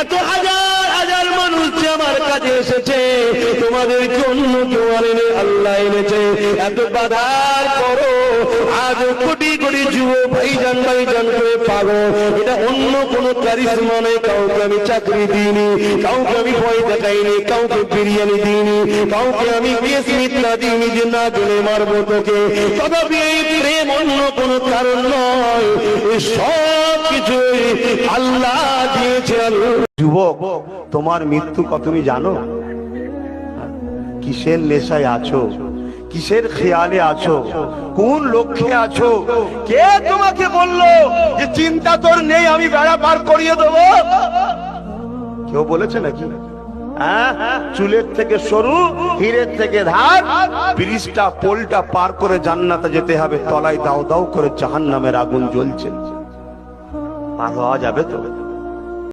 এত হাজার হাজার মানুষ যে আমার কাছে এসেছে তোমাদেরকে অন্য কেউ আনেনি, আল্লাহ এনেছে। এত বাধার করো আজ কোটি কোটি যুব ভাইজান ভাইজান করে পাগো এটা অন্য কোনো কারিশমা নেই, কাউকে আমি চাকরি দিইনি, কাউকে আমি পয়সা দেখাইনি কাউকে বিরিয়ানি দিইনি, কাউকে আমি বিএস মিত্রা দিইনি যে না গেলে মারবো তোকে। তথাপি এই প্রেম অন্য কোনো কারণ নয়, এই সব কিছু আল্লাহ দিয়েছে আল্লাহ। যুবক, তোমার মৃত্যু কত তুমি জানো? কিসের নেশায় আছো? কিসের খেয়ালে আছো? কোন লক্ষ্যে আছো? কে তোমাকে বলল যে চিন্তা তোর নেই, আমি বেড়া পার করিয়ে দেবো? কেউ বলেছে নাকি? হ্যাঁ চুলের থেকে সরু, হীরের থেকে ধার, ব্রিজটা, পোলটা পার করে জান্নাতে যেতে হবে, তলায় দাও দাও করে জাহান নামের আগুন জ্বলছে। পার হওয়া যাবে তো?